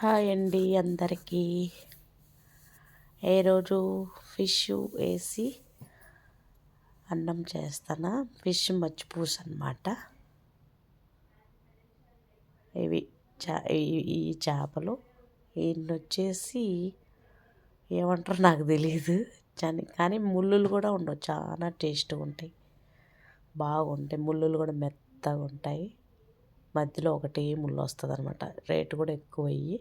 Hi అండి అందరికీ. ఈరోజు ఫిష్ వేసి అన్నం చేస్తాను? ఫిష్ మచ్చిపూస అనమాట ఇవి చా ఈ చేపలు ఈయన వచ్చేసి ఏమంటారో నాకు తెలియదు కానీ ముళ్ళులు కూడా ఉండవు. చాలా టేస్ట్గా ఉంటాయి. బాగుంటాయి. ముళ్ళులు కూడా మెత్తగా ఉంటాయి. మధ్యలో ఒకటి ముళ్ళు వస్తుంది అనమాట రేటు కూడా ఎక్కువ అయ్యి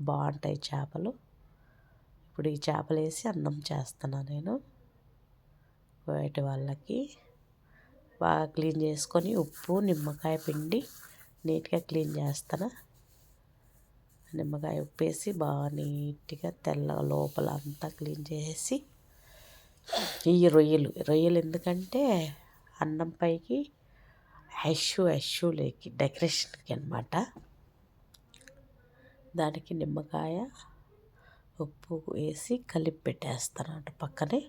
బాగుంటాయి చేపలు. ఇప్పుడు ఈ చేపలు వేసి అన్నం చేస్తున్నా నేను. వాటి వాళ్ళకి బాగా క్లీన్ చేసుకొని ఉప్పు నిమ్మకాయ పిండి నీట్గా క్లీన్ చేస్తాను నిమ్మకాయ ఉప్పేసి బాగా నీట్గా తెల్ల లోపల అంతా క్లీన్ చేసి ఈ రొయ్యలు. రొయ్యలు ఎందుకంటే అన్నం పైకి హెషు లేకి డెకరేషన్కి అనమాట దానికి నిమ్మకాయ ఉప్పు వేసి కలిపి పెట్టేస్తాను పక్కనే.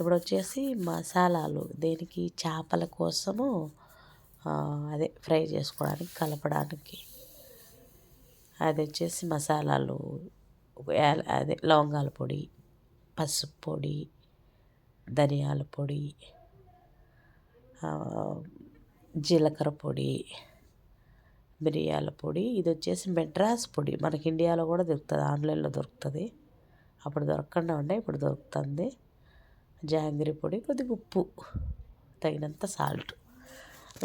ఇప్పుడు వచ్చేసి మసాలాలు దేనికి చేపల కోసము అదే ఫ్రై చేసుకోవడానికి కలపడానికి. అది వచ్చేసి మసాలాలు అదే లవంగాల పొడి పసుపు పొడి ధనియాల పొడి జీలకర్ర పొడి మిరియాల పొడి ఇది వచ్చేసి మెడ్రాస్ పొడి. మనకి ఇండియాలో కూడా దొరుకుతుంది ఆన్లైన్లో దొరుకుతుంది. అప్పుడు దొరకకుండా ఉండే ఇప్పుడు దొరుకుతుంది. జాంగ్రీ పొడి కొద్దిగా ఉప్పు తగినంత సాల్ట్.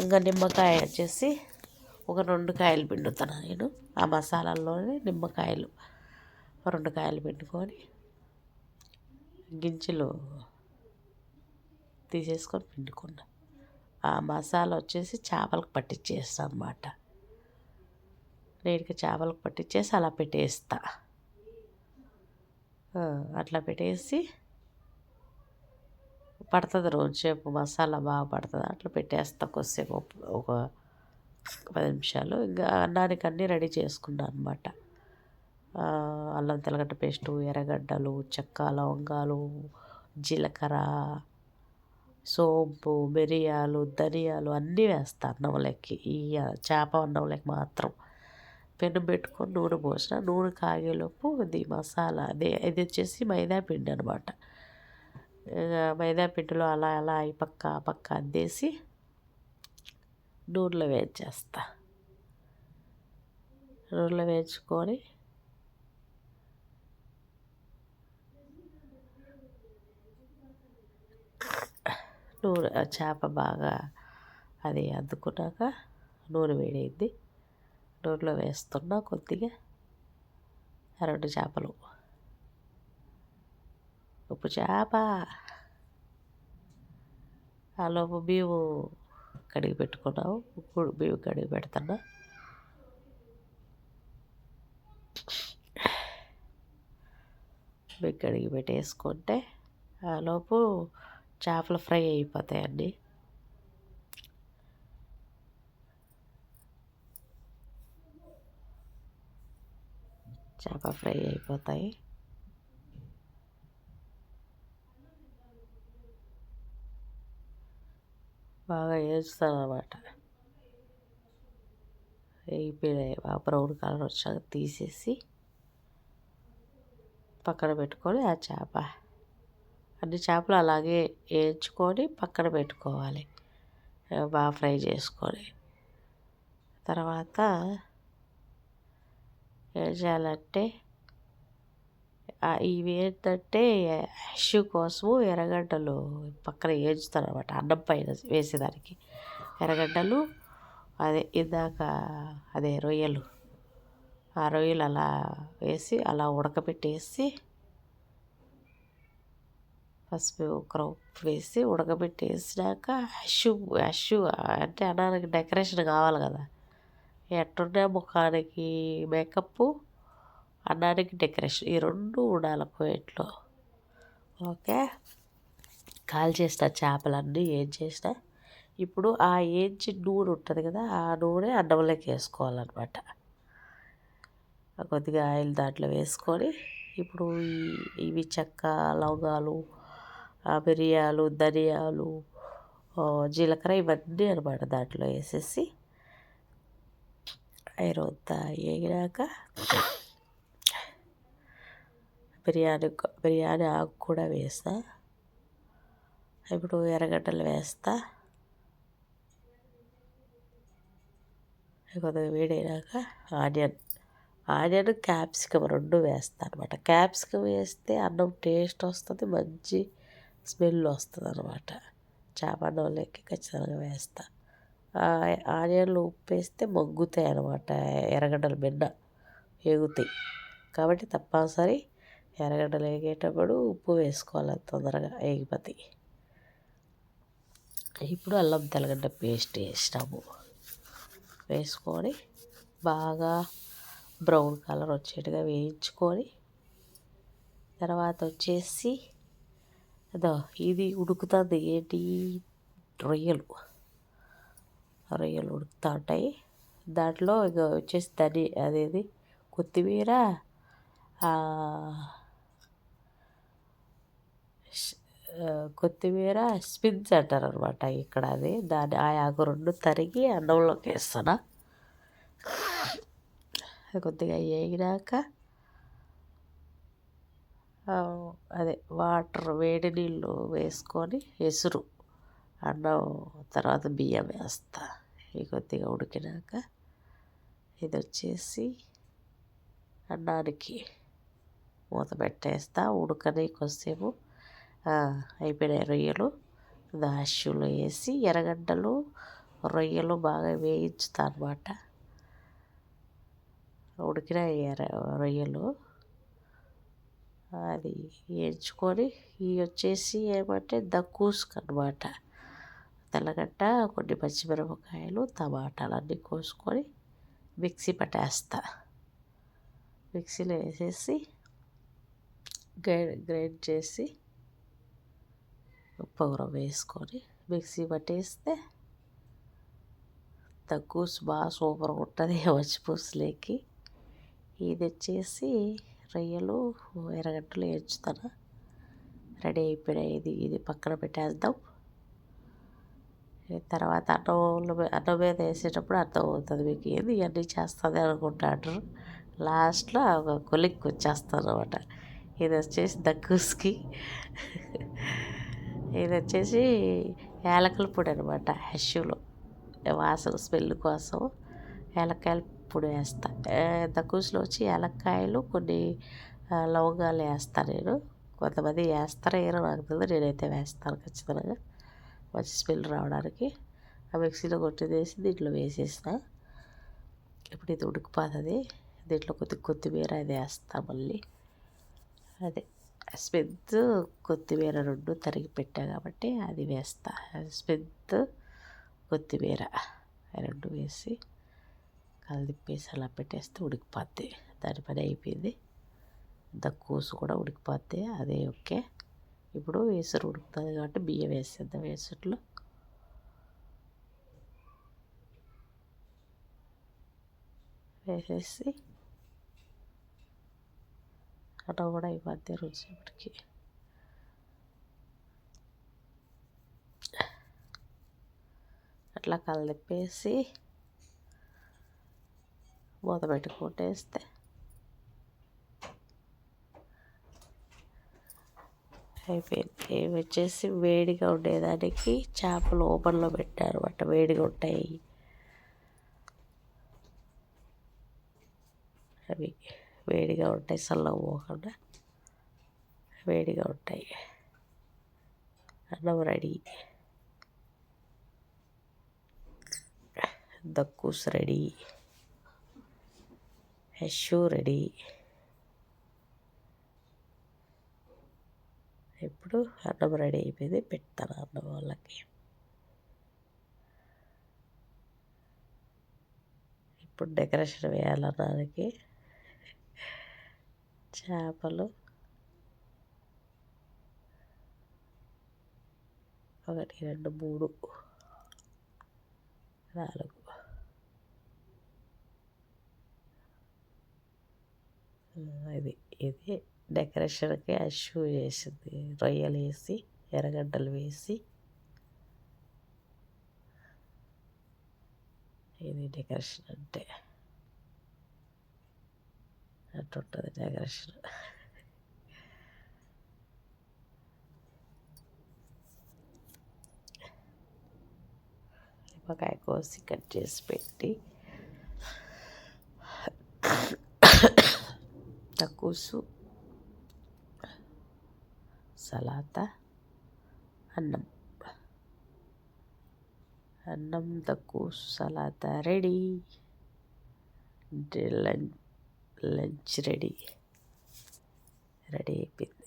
ఇంకా నిమ్మకాయ వచ్చేసి ఒక రెండు కాయలు పిండుతాను నేను. ఆ మసాలాల్లోనే నిమ్మకాయలు రెండు కాయలు పిండుకొని గింజలు తీసేసుకొని పిండుకున్నా. ఆ మసాలా వచ్చేసి చేపలకు పట్టించేస్తాను అనమాట నీట్గా చేపలకు పట్టించేసి అలా పెట్టేస్తా. అట్లా పెట్టేసి పడుతుంది రోజుసేపు మసాలా బాగా పడుతుంది. అట్లా పెట్టేస్తా కొద్దిసేపు ఒక పది నిమిషాలు. ఇంకా అన్నానికి అన్నీ రెడీ చేసుకున్నాను అనమాట అల్లం తెల్లగడ్డ పేస్టు ఎర్రగడ్డలు చెక్క లవంగాలు జీలకర్ర సోంపు మిరియాలు ధనియాలు అన్నీ వేస్తాను అన్నంలోకి. ఈ చేప అన్నంలోకి మాత్రం. పెను పెట్టుకొని నూనె పోసిన నూనె కాగేలోపు ఇది మసాలా అదే ఇది వచ్చేసి మైదా పిండి అనమాట మైదాపిండిలో అలా అలా ఈ పక్క పక్క అద్దేసి నూనెలో వేయించేస్తా. నూనెలో వేయించుకొని నూనె చేప బాగా అది అద్దుకున్నాక నూనె వేడైంది. నూనెలో వేస్తున్నా కొద్దిగా రెండు చేపలు. ఉప్పు చేప. ఆలోపు మేము కడిగి పెట్టుకున్నాము. ఇప్పుడు మేము కడిగి పెడుతున్నా. మేము కడిగి పెట్టేసుకుంటే ఆలోపు చేపలు ఫ్రై అయిపోతాయండి. చేప ఫ్రై అయిపోతాయి. బాగా వేస్తాను అన్నమాట వేగిపోయినాయి బాగా బ్రౌన్ కలర్ వచ్చాక తీసేసి పక్కన పెట్టుకొని ఆ చేప అన్ని చేపలు అలాగే వేయించుకొని పక్కన పెట్టుకోవాలి. బాగా ఫ్రై చేసుకొని. తర్వాత ఏం చేయాలంటే ఇవి ఏంటంటే హషు కోసము ఎర్రగడ్డలు పక్కన వేయించుతాను అనమాట అన్నం పైన వేసేదానికి. ఎర్రగడ్డలు అదే ఇందాక అదే రొయ్యలు. ఆ రొయ్యలు అలా వేసి అలా ఉడకబెట్టేసి పసుపు ఉక్కర ఉప్పు వేసి ఉడకబెట్టేసినాక హషు హషు అంటే అన్నానికి డెకరేషన్ కావాలి కదా. ఎట్టున్నా ముఖానికి మేకప్ అన్నానికి డెకరేషన్. ఈ రెండు ఉండాలి కోయిట్లో ఓకే? కాల్ చేసిన చేపలన్నీ ఏం చేసిన? ఇప్పుడు ఆ ఏంచి నూనె ఉంటుంది కదా ఆ నూనె అన్నంలోకి వేసుకోవాలన్నమాట. కొద్దిగా ఆయిల్ దాంట్లో వేసుకొని ఇప్పుడు ఇవి చెక్క లవంగాలు మిరియాలు ధనియాలు జీలకర్ర ఇవన్నీ అనమాట దాంట్లో వేసేసి ఐరొద్ద వేగినాక బిర్యానీ బిర్యానీ ఆకు కూడా వేస్తా. ఇప్పుడు ఎర్రగడ్డలు వేస్తా. కొద్దిగా వేడైనాక ఆనియన్ ఆనియన్ క్యాప్సికమ్ రెండు వేస్తా అనమాట. క్యాప్సికమ్ వేస్తే అన్నం టేస్ట్ వస్తుంది మంచి స్మెల్ వస్తుంది అనమాట చేప అన్నంలోకి ఖచ్చితంగా వేస్తా. ఆనియన్లు ఉప్పు వేస్తే మగ్గుతాయి అనమాట ఎర్రగడ్డలు బిన్న ఎగుతాయి కాబట్టి తప్పనిసరి ఎర్రగడ్డలు వేగేటప్పుడు ఉప్పు వేసుకోవాలి తొందరగా ఎగిపతి ఇప్పుడు అల్లం తెల్లగడ్డ పేస్ట్ వేసినాము. వేసుకొని బాగా బ్రౌన్ కలర్ వచ్చేట్టుగా వేయించుకొని తర్వాత వచ్చేసి అదో ఇది ఉడుకుతుంది. ఏంటి? రొయ్యలు. రొయ్యలు ఉడుకుతూ ఉంటాయి దాంట్లో ఇక వచ్చేసి దాన్ని అదేది? కొత్తిమీర కొత్తిమీర స్పిన్స్ అంటారు అనమాట ఇక్కడ అది. దాన్ని ఆ ఆకు రెండు తరిగి అన్నంలోకి వేస్తాను? కొద్దిగా వేగినాక అదే వాటర్ వేడి నీళ్ళు వేసుకొని ఎసురు. అన్నం తర్వాత బియ్యం వేస్తా. ఇవి కొద్దిగా ఉడికినాక ఇది వచ్చేసి అన్నానికి మూత పెట్టేస్తా. ఉడకని కొద్దిసేపు అయిపోయినాయి రొయ్యలు. దాష్యులు వేసి ఎర్రగడ్డలు రొయ్యలు బాగా వేయించుతా అనమాట ఉడికిన ఎర్ర రొయ్యలు. అది వేయించుకొని ఇవి వచ్చేసి ఏమంటే దక్కూసుకు అనమాట తెల్లగడ్డ కొన్ని పచ్చిమిరపకాయలు టమాటాలు అన్నీ కోసుకొని మిక్సీ పట్టేస్తా. మిక్సీలో వేసేసి గ్రైండ్ గ్రైండ్ చేసి పౌరం వేసుకొని మిక్సీ పట్టేస్తే తక్కువ బాగా సూపర్గా ఉంటుంది. మచ్చిపూసలేకి ఇది వచ్చేసి రొయ్యలు ఎర్రగడ్డలు వేయించుతాను. రెడీ అయిపోయినాయి. ఇది ఇది పక్కన పెట్టేద్దాం. తర్వాత అన్నం అన్నం మీద వేసేటప్పుడు అర్థం అవుతుంది మీకు ఏది ఇవన్నీ చేస్తుంది అనుకుంటాడు లాస్ట్లో ఒక కొలిక్కి వచ్చేస్తాను అనమాట ఇది వచ్చేసి దగ్గుస్కి ఇది వచ్చేసి యాలకుల పొడి అనమాట హెష్యూలో. వాసన స్మెల్ కోసం. యాలక్కాయల పొడి వేస్తా. దక్కుసులో వచ్చి యాలక్కాయలు కొన్ని లవంగాలు వేస్తాను నేను. కొంతమంది వేస్తారో ఏరో నాకు తెలియదు నేనైతే వేస్తాను ఖచ్చితంగా. మంచి స్మెల్ రావడానికి. ఆ మిక్సీలో కొట్టేసి దీంట్లో వేసేసిన. ఇప్పుడు ఇది ఉడికిపోతుంది. దీంట్లో కొద్ది కొత్తిమీర అది వేస్తా మళ్ళీ. అదే. స్పెంత్ కొత్తిమీర రెండు తరిగి పెట్టా కాబట్టి అది వేస్తా. స్పెంత్ కొత్తిమీర రెండు వేసి కలిపేసి అలా పెట్టేస్తే ఉడికిపోద్ది. దాని పని అయిపోయింది. దక్కూసు కూడా ఉడికిపోద్ది. అదే ఓకే. ఇప్పుడు వేసరు ఉడుకుతుంది కాబట్టి బియ్యం వేసేద్దాం వేసట్లో వేసేసి అట్లా కూడా అయిపోద్ది రుచిపటికి అట్లా కలదిప్పేసి మూత పెట్టుకుంటేస్తే అయిపోయింది. ఇవి వచ్చేసి వేడిగా ఉండేదానికి చేపలు ఓపెన్లో పెట్టారు అనమాట వేడిగా ఉంటాయి. అవి వేడిగా ఉంటాయి. చల్లగా పోకుండా వేడిగా ఉంటాయి. అన్నం రెడీ. దక్కూస్ రెడీ. హెషూ రెడీ ఇప్పుడు అన్నం రెడీ అయిపోయింది పెడతాను అన్నం వాళ్ళకి. ఇప్పుడు డెకరేషన్ వేయాలన్నానికి చేపలు. ఒకటి రెండు మూడు నాలుగు. ఇది ఇది డెకరేషన్కి షూ వేసింది రొయ్యలు వేసి ఎర్రగడ్డలు వేసి ఇది డెకరేషన్ అంటే అట్టు ఉంటుంది డెకరేషన్ నిమ్మకాయ కోసి కట్ చేసి పెట్టి తక్కువ సలాత అన్నం అన్నం తక్కువ సలాత ready lunch lunch ready ready అయిపోయింది